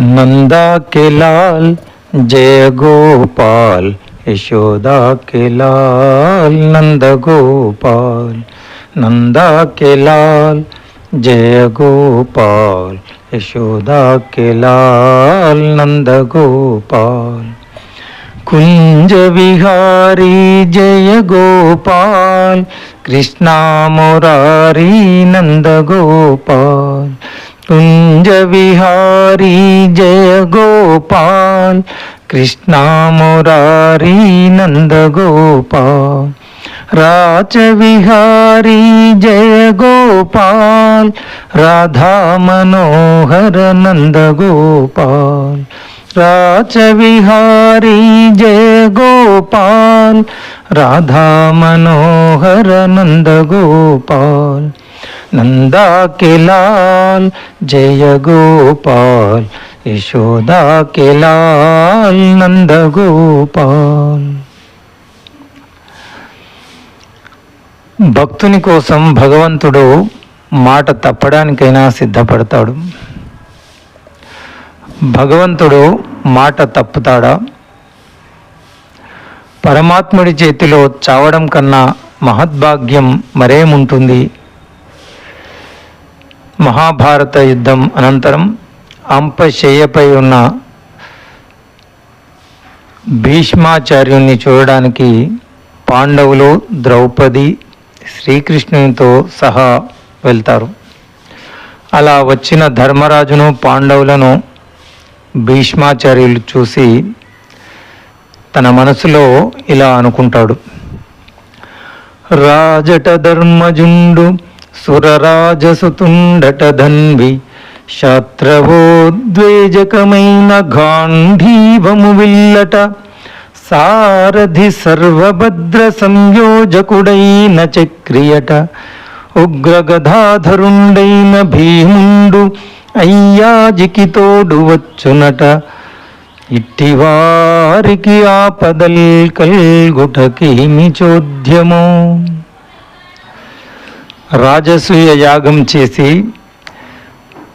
नंदा के लाल, जय गोपाल, यशोदा के लाल, नंद गोपाल, नंदा के लाल, जय गोपाल, यशोदा के लाल, नंद गोपाल। कुंज विहारी, जय गोपाल, कृष्णा मुरारी, नंद गोपाल। कुंज विहारी जय गोपाल, कृष्णा मुरारी नंद गोपाल। राज विहारी जय गोपाल, राधा मनोहर नंद गोपाल। राज विहारी जय गोपाल, राधा मनोहर नंद गोपाल। नंदा के लाल जय गोपाल यशोदा के लाल नंद गोपाल భక్తుని కోసం భగవంతుడు మాట తప్పడానికైనా సిద్ధపడతాడు భగవంతుడు మాట తప్పుతాడా పరమాత్ముడి చేతిలో చావడం కన్నా మహద్భాగ్యం మరేముంటుంది మహాభారత యుద్ధం అనంతరం అంపశయ్యపై ఉన్న భీష్మాచార్యుణ్ణి చూడడానికి పాండవులు ద్రౌపది శ్రీకృష్ణునితో సహా వెళ్తారు. అలా వచ్చిన ధర్మరాజును పాండవులను భీష్మాచార్యులు చూసి తన మనసులో ఇలా అనుకుంటాడు. రాజట ధర్మజుండు సురరాజసుతుండట ధన్వి శత్రవోద్వేజకమైన గాంధీవము విల్లట సారథి సర్వభద్ర సంయోజకుడైన చక్రియట ఉగ్రగధాధరుండైన భీముండు అయ్యాజికి తోడు వచ్చునట ఇట్టివారికి ఆపదల్ కల్గుటకేమి చోద్యమో రాజసూయ యాగం చేసి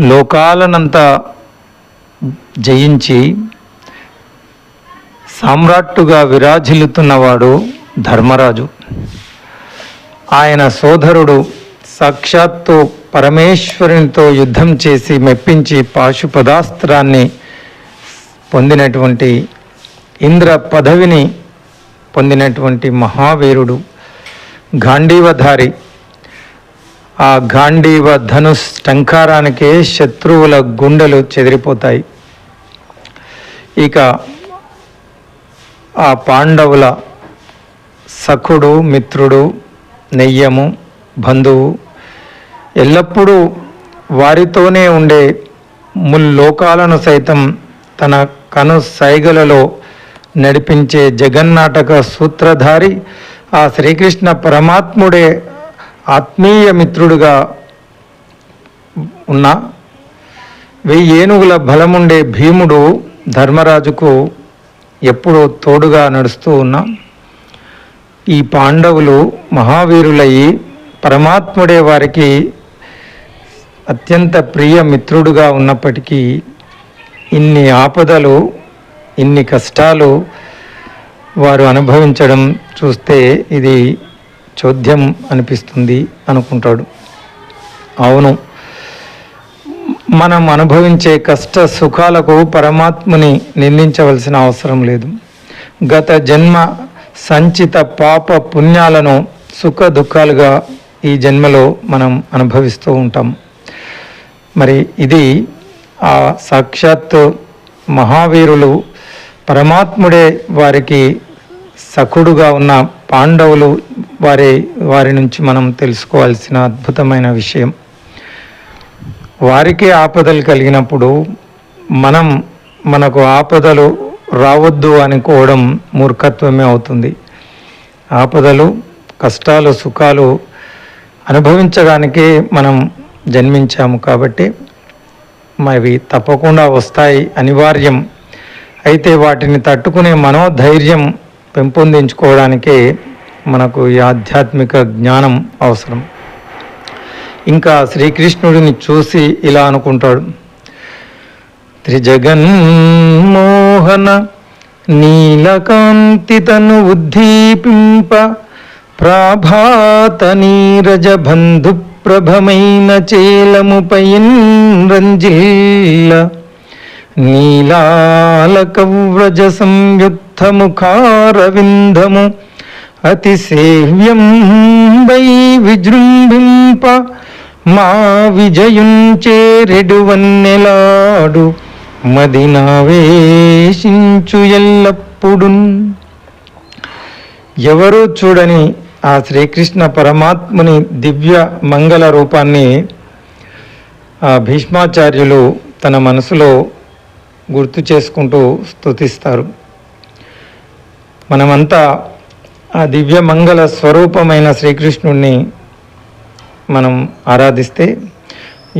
లోకాలనంతా జయించి సామ్రాట్టుగా విరాజిల్లుతున్నవాడు ధర్మరాజు. ఆయన సోదరుడు సాక్షాత్తు పరమేశ్వరునితో యుద్ధం చేసి మెప్పించి పాశుపదాస్త్రాన్ని పొందినటువంటి ఇంద్ర పదవిని పొందినటువంటి మహావీరుడు గాంధీవధారి. ఆ గాంధీవ ధనుస్ టంకారానికే శత్రువుల గుండెలు చెదిరిపోతాయి. ఇక ఆ పాండవుల సఖుడు మిత్రుడు నెయ్యము బంధువు ఎల్లప్పుడూ వారితోనే ఉండే ముల్లోకాలను సైతం తన కను సైగలలో నడిపించే జగన్నాటక సూత్రధారి ఆ శ్రీకృష్ణ పరమాత్ముడే ఆత్మీయ మిత్రుడుగా ఉన్న వెయ్యి ఏనుగుల బలముండే భీముడు ధర్మరాజుకు ఎప్పుడూ తోడుగా నడుస్తూ ఉన్న ఈ పాండవులు మహావీరులయ్యి పరమాత్ముడే వారికి అత్యంత ప్రియ మిత్రుడుగా ఉన్నప్పటికీ ఇన్ని ఆపదలు ఇన్ని కష్టాలు వారు అనుభవించడం చూస్తే ఇది చోద్యం అనిపిస్తుంది అనుకుంటాడు. అవును. మనం అనుభవించే కష్ట సుఖాలకు పరమాత్ముని నిందించవలసిన అవసరం లేదు. గత జన్మ సంచిత పాప పుణ్యాలను సుఖ దుఃఖాలుగా ఈ జన్మలో మనం అనుభవిస్తూ ఉంటాం. మరి ఇది ఆ సాక్షాత్ మహావీరులు పరమాత్ముడే వారికి సఖుడుగా ఉన్న పాండవులు వారి వారి నుంచి మనం తెలుసుకోవాల్సిన అద్భుతమైన విషయం. వారికే ఆపదలు కలిగినప్పుడు మనం మనకు ఆపదలు రావద్దు అనుకోవడం మూర్ఖత్వమే అవుతుంది. ఆపదలు కష్టాలు సుఖాలు అనుభవించడానికే మనం జన్మించాము కాబట్టి అవి తప్పకుండా వస్తాయి. అనివార్యం. అయితే వాటిని తట్టుకునే మనోధైర్యం పెంపొందించుకోవడానికే మనకు ఈ ఆధ్యాత్మిక జ్ఞానం అవసరం. ఇంకా శ్రీకృష్ణుడిని చూసి ఇలా అనుకుంటాడు. త్రిజగన్మోహన నీలకాంతితను ఉద్దీపింప ప్రాభాత నీరజ బంధు ప్రభమైన చేలముపై రంజిల్ల నీలాలకవ్రజ సంయుక్త ముఖారవిందము అతి సేవ్యం వై విజృంభింప మా విజయుంచేరెడు వన్నెలాడు మదినావేశించు ఎల్లప్పుడు ఎవరూ చూడని ఆ శ్రీకృష్ణ పరమాత్ముని దివ్య మంగళ రూపాన్ని ఆ భీష్మాచార్యులు తన మనసులో గుర్తు చేసుకుంటూ స్తుతిస్తారు. మనమంతా ఆ దివ్య మంగళ స్వరూపమైన శ్రీకృష్ణుణ్ణి మనం ఆరాధిస్తే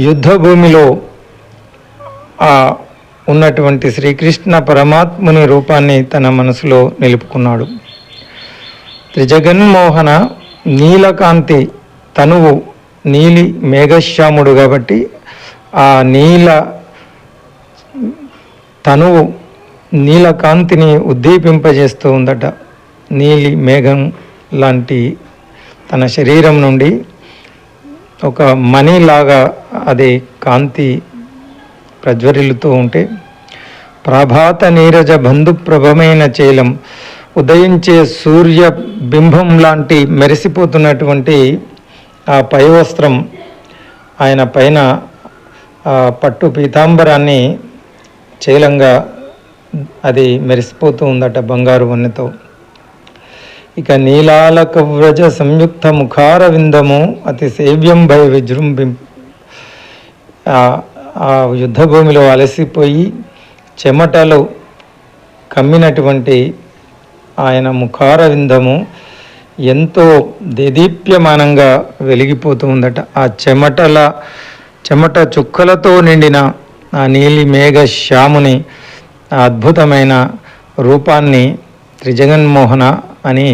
యుద్ధ భూమిలో ఆ ఉన్నటువంటి శ్రీకృష్ణ పరమాత్ముని రూపాన్ని తన మనసులో నిలుపుకున్నాడు. త్రిజగన్మోహన నీలకాంతి తనువు నీలి మేఘశ్యాముడు కాబట్టి ఆ నీల తనువు నీలకాంతిని ఉద్దీపింపజేస్తూ ఉందట. నీలి మేఘం లాంటి తన శరీరం నుండి ఒక మణిలాగా అది కాంతి ప్రజ్వరిల్లుతూ ఉంటే ప్రభాత నీరజ బంధుప్రభమైన చేలం ఉదయించే సూర్య బింబం లాంటి మెరిసిపోతున్నటువంటి ఆ పై వస్త్రం ఆయన పైన పట్టు పీతాంబరాన్ని చేలంగా అది మెరిసిపోతూ ఉందట బంగారు వన్నెతో. ఇక నీలాలక వ్రజ సంయుక్త ముఖార విందము అతి సేవ్యం భయ విజృంభి ఆ- యుద్ధభూమిలో అలసిపోయి చెమటలు కమ్మినటువంటి ఆయన ముఖార విందము ఎంతో దేదీప్యమానంగా వెలిగిపోతూ ఉందట. ఆ చెమటల చెమట చుక్కలతో నిండిన ఆ నీలి మేఘ శ్యాముని అద్భుతమైన రూపాన్ని త్రిజగన్మోహన అని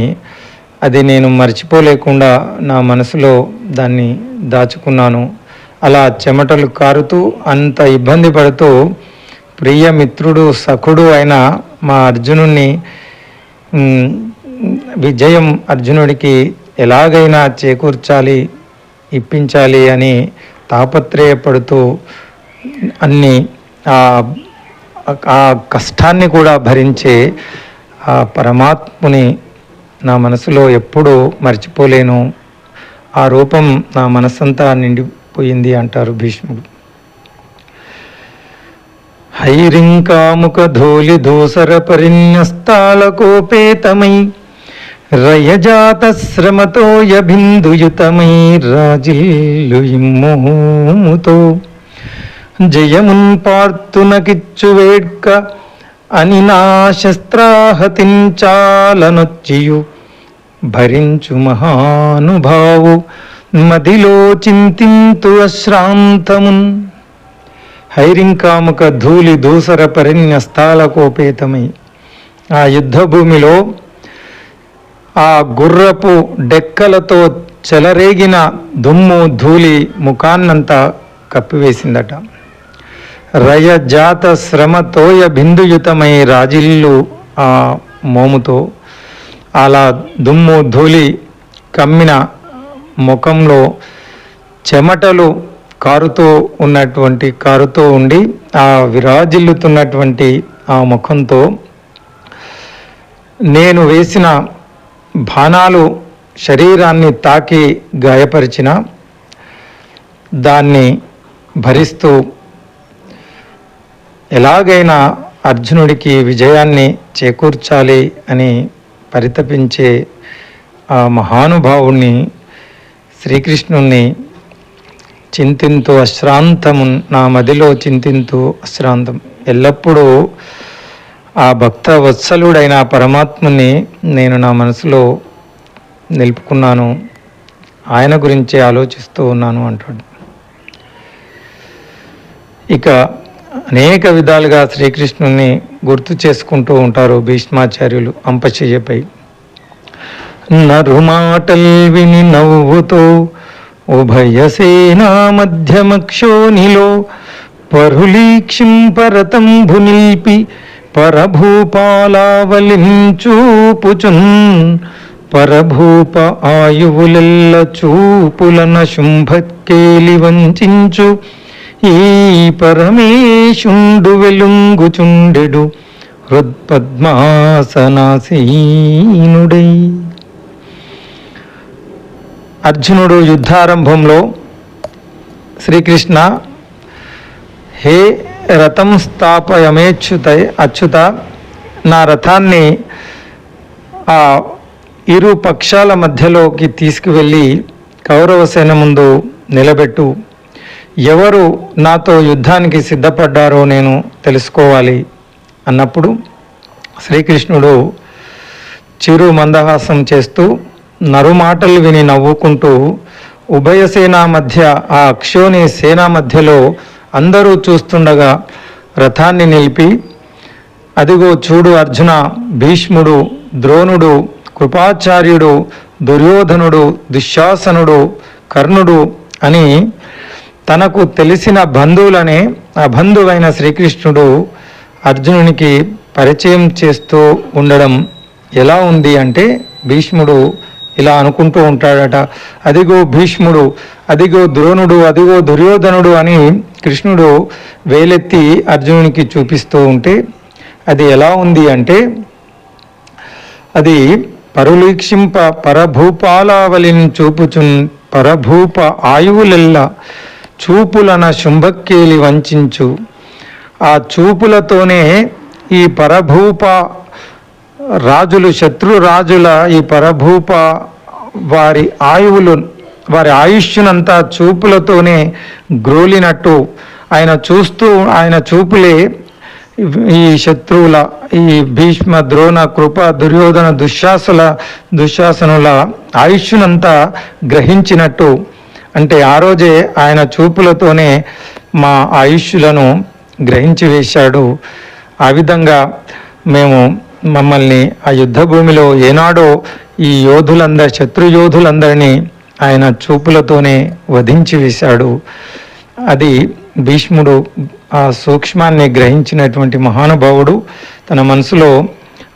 అది నేను మర్చిపోలేకుండా నా మనసులో దాన్ని దాచుకున్నాను. అలా చెమటలు కారుతూ అంత ఇబ్బంది పడుతూ ప్రియ మిత్రుడు సఖుడు అయిన మా అర్జునుణ్ణి విజయం అర్జునుడికి ఎలాగైనా చేకూర్చాలి ఇప్పించాలి అని తాపత్రయపడుతూ అన్ని ఆ కష్టాన్ని కూడా భరించే ఆ పరమాత్ముని నా మనసులో ఎప్పుడూ మర్చిపోలేను. ఆ రూపం నా మనసంతా నిండిపోయింది అంటారు భీష్ముడు. హైరింకాముక ధూళి ధూసర పరిన్యస్తాలకోపేతమై రయజాత శ్రమతో యభిందుయుతమై రాజిల్లు ఇమ్మోముతో జయమున్ పార్తునకిచ్చు వేడ్క అని నా శస్త్రాహతించాలనొచ్చియు భరించు మహానుభావు మదిలో చింతింతు అశ్రాంతమున్. హైరింకాముక ధూళి దూసర పరిన్యస్తాలకోపేతమై ఆ యుద్ధభూమిలో ఆ గుర్రపు డెక్కలతో చెలరేగిన దుమ్ము ధూళి ముఖాన్నంతా కప్పివేసిందట. రయ జాత శ్రమతోయ బిందుయుతమై రాజిల్లు ఆ మోముతో అలా దుమ్ము ధూళి కమ్మిన ముఖంలో చెమటలు కారుతూ ఉన్నటువంటి కారుతూ ఉండి ఆ విరాజిల్లుతున్నటువంటి ఆ ముఖంతో నేను వేసిన బాణాలు శరీరాన్ని తాకి గాయపరిచిన దాన్ని భరిస్తూ ఎలాగైనా అర్జునుడికి విజయాన్ని చేకూర్చాలి అని పరితపించే ఆ మహానుభావుణ్ణి శ్రీకృష్ణుణ్ణి చింతింతు అశ్రాంతము నా మదిలో చింతింతు అశ్రాంతం. ఎల్లప్పుడూ ఆ భక్త వత్సలుడైన పరమాత్మని నేను నా మనసులో నిలుపుకున్నాను. ఆయన గురించి ఆలోచిస్తూ ఉన్నాను అంటాడు ఇక అనేక విధాలుగా శ్రీకృష్ణుని గుర్తు చేసుకుంటూ ఉంటారు భీష్మాచార్యులు అంపశయ్యపై. నరుమాటల్ విని నవ్వుతో ఉభయ సేనా మధ్యమక్షోనిలో పరులీక్షింపరతంభు నిల్పి పరభూపాలావలించూపుచున్. పరభూప ఆయువులెల్ల చూపులన శుంభకేలి వంచించు. ఈ పరమేశుండు వెలుంగుచుండెడు హృత్పద్మాసనాసీనుడై. అర్జునుడు యుద్ధారంభంలో శ్రీకృష్ణ హే రథం స్థాపయమేచ్యుత అచ్యుత నా రథాన్ని ఆ ఇరు పక్షాల మధ్యలోకి తీసుకువెళ్ళి కౌరవసేన ముందు నిలబెట్టు. ఎవరు నాతో యుద్ధానికి సిద్ధపడ్డారో నేను తెలుసుకోవాలి అన్నప్పుడు శ్రీకృష్ణుడు చిరు మందహాసం చేస్తూ నరుమాటలు విని నవ్వుకుంటూ ఉభయ సేనా మధ్య ఆ అక్షోని సేనా మధ్యలో అందరూ చూస్తుండగా రథాన్ని నిలిపి అదిగో చూడు అర్జున భీష్ముడు ద్రోణుడు కృపాచార్యుడు దుర్యోధనుడు దుశ్శాసనుడు కర్ణుడు అని తనకు తెలిసిన బంధువులనే ఆ బంధువైన శ్రీకృష్ణుడు అర్జునునికి పరిచయం చేస్తూ ఉండడం ఎలా ఉంది అంటే భీష్ముడు ఇలా అనుకుంటూ ఉంటాడట. అదిగో భీష్ముడు అదిగో ద్రోణుడు అదిగో దుర్యోధనుడు అని కృష్ణుడు వేలెత్తి అర్జునునికి చూపిస్తూ ఉంటే అది ఎలా ఉంది అంటే అది పరులీక్షింప పరభూపాలావలిని చూపుచున్ పరభూప ఆయువులెల్లా చూపులన శుంభక్కేలి వంచించు. ఆ చూపులతోనే ఈ పరభూప రాజులు శత్రు రాజుల ఈ పరభూప వారి ఆయువులు వారి ఆయుష్యునంతా చూపులతోనే గ్రోలినట్టు. ఆయన చూస్తూ ఆయన చూపులే ఈ శత్రువుల ఈ భీష్మ ద్రోణ కృప దుర్యోధన దుశ్శాసుల దుశ్శాసనుల ఆయుష్యునంతా గ్రహించినట్టు. అంటే ఆ రోజే ఆయన చూపులతోనే మా ఆయుష్యులను గ్రహించి వేశాడు. ఆ విధంగా మేము మమ్మల్ని ఆ యుద్ధ భూమిలో ఏనాడో ఈ యోధులందరి శత్రు యోధులందరినీ ఆయన చూపులతోనే వధించి వేశాడు. అది భీష్ముడు ఆ సూక్ష్మాన్ని గ్రహించినటువంటి మహానుభావుడు. తన మనసులో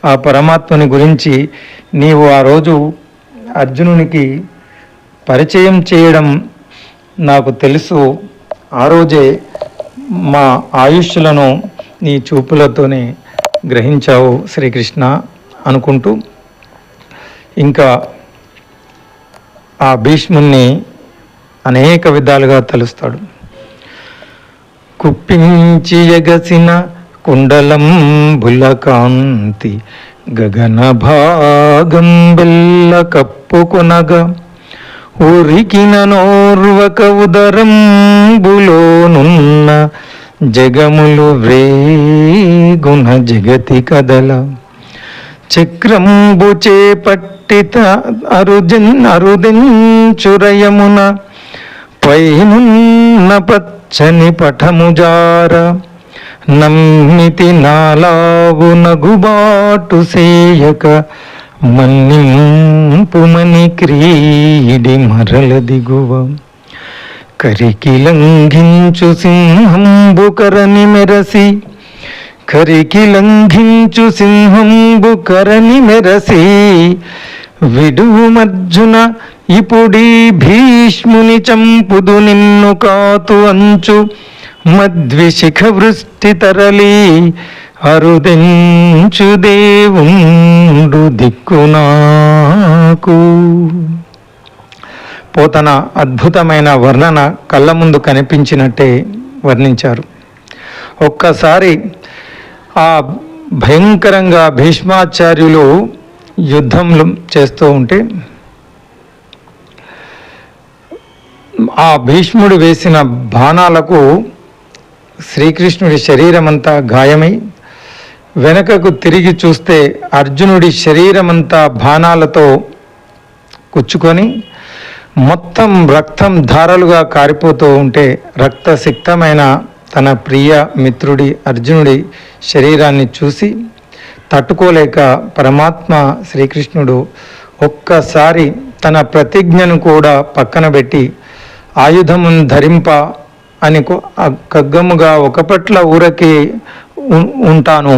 ఆ పరమాత్మని గురించి నీవు ఆ రోజు అర్జునునికి పరిచయం చేయడం నాకు తెలుసు. ఆ రోజే మా ఆయుష్లను నీ చూపులతోనే గ్రహించావు శ్రీకృష్ణ అనుకుంటూ. ఇంకా ఆ భీష్ముణ్ణి అనేక విధాలుగా తలుస్తాడు. కుప్పించి ఎగసిన కుండలం బుల్లకాంతి గగన భాగం బెల్ల కప్పుకొనగా ఉరికిన నోర్వక ఉదరంబులోనున్న జగములు వ్రేగుణ జగతి కదల. చక్రంబు చేపట్టిత అరుజన్ అరుదించురయమున పైనున్న పచ్చని పఠముజార నమ్మితి నాలావు నగుబాటు సేయక మన్నింపుమని క్రీడి మరల దిగువ కరికి లంఘించు సింహంబుకరని మెరసి. కరికి లంఘించు సింహంబుకరని మెరసి. విడుమర్జున ఇప్పుడీ భీష్ముని చంపుదు నిన్ను కాతు అంచు. మద్విశిఖ వృష్టి తరలి అరుదెంచు దేవుండు దిక్కునాకు పోతన అద్భుతమైన వర్ణన కళ్ళ ముందు కనిపించినట్టే వర్ణించారు. ఒక్కసారి ఆ భయంకరంగా భీష్మాచార్యులు యుద్ధంలో చేస్తూ ఉంటే ఆ భీష్ముడు వేసిన బాణాలకు శ్రీకృష్ణుడి శరీరమంతా గాయమై వెనకకు తిరిగి చూస్తే అర్జునుడి శరీరమంతా బాణాలతో కుచ్చుకొని మొత్తం రక్తం ధారలుగా కారిపోతూ ఉంటే రక్తసిక్తమైన తన ప్రియ మిత్రుడి అర్జునుడి శరీరాన్ని చూసి తట్టుకోలేక పరమాత్మ శ్రీకృష్ణుడు ఒక్కసారి తన ప్రతిజ్ఞను కూడా పక్కన పెట్టి ఆయుధమును ధరింప అని కగ్గముగా ఒక పట్ల ఊరకి ఉంటాను.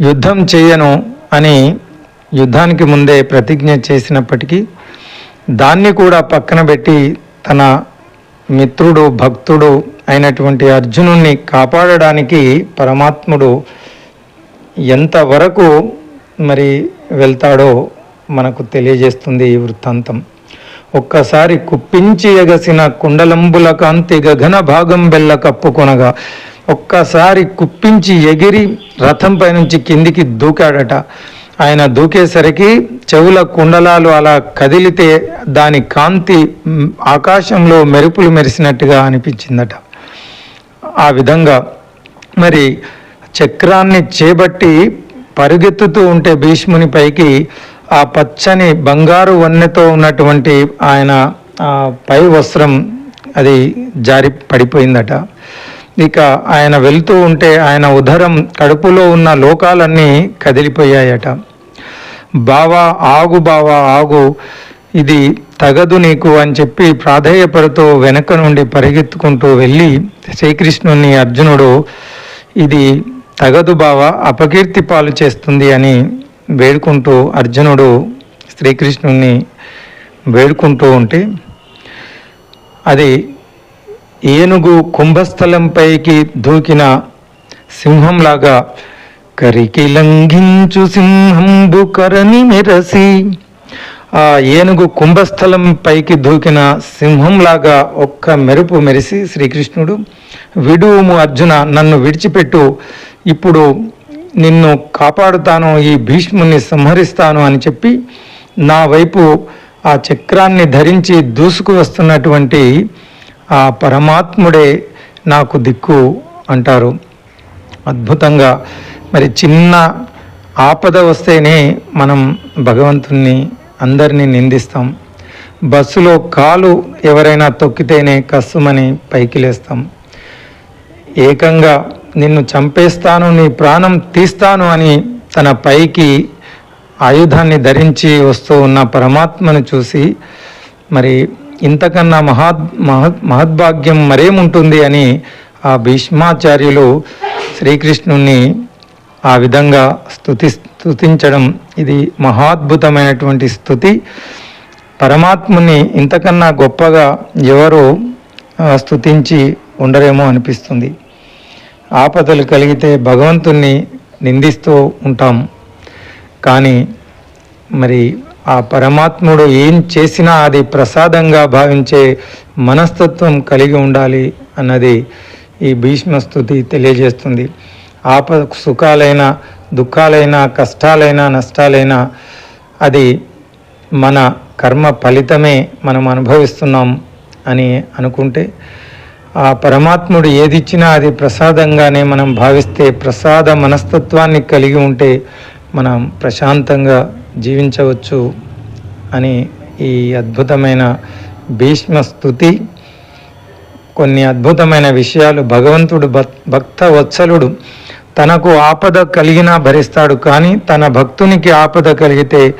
యుద్ధం చేయను అని యుద్ధానికి ముందే ప్రతిజ్ఞ చేసినప్పటికీ దాన్ని కూడా పక్కన పెట్టి తన మిత్రుడు భక్తుడు అయినటువంటి అర్జునుణ్ణి కాపాడడానికి పరమాత్ముడు ఎంతవరకు మరి వెళ్తాడో మనకు తెలియజేస్తుంది ఈ వృత్తాంతం. ఒక్కసారి కుప్పించి ఎగసిన కుండలంబుల కాంతి గగన భాగం బెల్ల కప్పుకొనగా ఒక్కసారి కుప్పించి ఎగిరి రథంపై నుంచి కిందికి దూకాడట. ఆయన దూకేసరికి చెవుల కుండలాలు అలా కదిలితే దాని కాంతి ఆకాశంలో మెరుపులు మెరిసినట్టుగా అనిపించిందట. ఆ విధంగా మరి చక్రాన్ని చేపట్టి పరుగెత్తుతూ ఉంటే భీష్ముని పైకి ఆ పచ్చని బంగారు వన్నెతో ఉన్నటువంటి ఆయన పై వస్త్రం అది జారి పడిపోయిందట. ఇక ఆయన వెళ్తూ ఉంటే ఆయన ఉదరం కడుపులో ఉన్న లోకాలన్నీ కదిలిపోయాయట. బావా ఆగు బావా ఆగు. ఇది తగదు నీకు అని చెప్పి ప్రాధేయపడుతూ వెనక నుండి పరిగెత్తుకుంటూ వెళ్ళి శ్రీకృష్ణుని అర్జునుడు ఇది తగదు బావ అపకీర్తి పాలు చేస్తుంది అని వేడుకుంటూ అర్జునుడు శ్రీకృష్ణుని వేడుకుంటూ ఉంటే అది ఏనుగు కుంభస్థలంపైకి దూకిన సింహంలాగా కరికి లంఘించు సింహంబు కరని మెరసి ఆ ఏనుగు కుంభస్థలం పైకి దూకిన సింహంలాగా ఒక్క మెరుపు మెరిసి శ్రీకృష్ణుడు విడువుము అర్జున నన్ను విడిచిపెట్టు. ఇప్పుడు నిన్ను కాపాడుతాను ఈ భీష్ముని సంహరిస్తాను అని చెప్పి నా వైపు ఆ చక్రాన్ని ధరించి దూసుకు వస్తున్నటువంటి ఆ పరమాత్ముడే నాకు దిక్కు అంటారు. అద్భుతంగా మరి చిన్న ఆపద వస్తేనే మనం భగవంతుణ్ణి అందరినీ నిందిస్తాం. బస్సులో కాలు ఎవరైనా తొక్కితేనే కస్సుమని పైకి లేస్తాం. ఏకంగా నిన్ను చంపేస్తాను నీ ప్రాణం తీస్తాను అని తన పైకి ఆయుధాన్ని ధరించి వస్తూ ఉన్న పరమాత్మను చూసి మరి ఇంతకన్నా మహాద్ మహత్ మహద్భాగ్యం మరేముంటుంది అని ఆ భీష్మాచార్యులు శ్రీకృష్ణుణ్ణి ఆ విధంగా స్థుతి స్తుతించడం ఇది మహాద్భుతమైనటువంటి స్థుతి పరమాత్ముని ఇంతకన్నా గొప్పగా ఎవరు స్థుతించి స్తుతించి ఉండరేమో అనిపిస్తుంది. ఆపదలు కలిగితే భగవంతుణ్ణి నిందిస్తూ ఉంటాం. కానీ మరి ఆ పరమాత్ముడు ఏం చేసినా అది ప్రసాదంగా భావించే మనస్తత్వం కలిగి ఉండాలి అన్నది ఈ భీష్మస్తుతి తెలియజేస్తుంది. ఆప సుఖాలైన దుఃఖాలైన కష్టాలైన నష్టాలైన అది మన కర్మ ఫలితమే మనం అనుభవిస్తున్నాం అని అనుకుంటే ఆ పరమాత్ముడు ఏది ఇచ్చినా అది ప్రసాదంగానే మనం భావిస్తే ప్రసాద మనస్తత్వాన్ని కలిగి ఉంటే మనం ప్రశాంతంగా జీవించవచ్చు అని ఈ అద్భుతమైన భీష్మ స్థుతి కొన్ని అద్భుతమైన విషయాలు భగవంతుడు భక్- భక్త వత్సలుడు తనకు ఆపద కలిగినా భరిస్తాడు. కానీ తన భక్తునికి ఆపద కలిగితే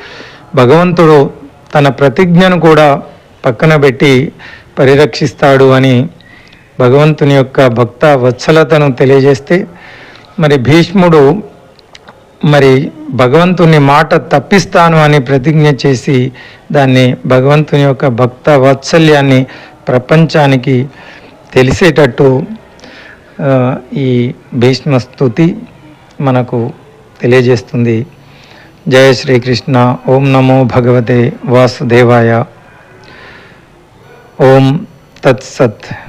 భగవంతుడు తన ప్రతిజ్ఞను కూడా పక్కన పెట్టి పరిరక్షిస్తాడు అని భగవంతుని యొక్క భక్త వత్సలతను తెలియజేస్తే మరి భీష్ముడు మరి భగవంతుని మాట తప్పిస్తాను అని ప్రతిజ్ఞ చేసి దాన్ని భగవంతుని యొక్క భక్త వాత్సల్యాన్ని ప్రపంచానికి తెలిసేటట్టు ఈ భీష్మ స్థుతి మనకు తెలియజేస్తుంది. జయ శ్రీకృష్ణ. ఓం నమో భగవతే వాసుదేవాయ. ఓం తత్సత్.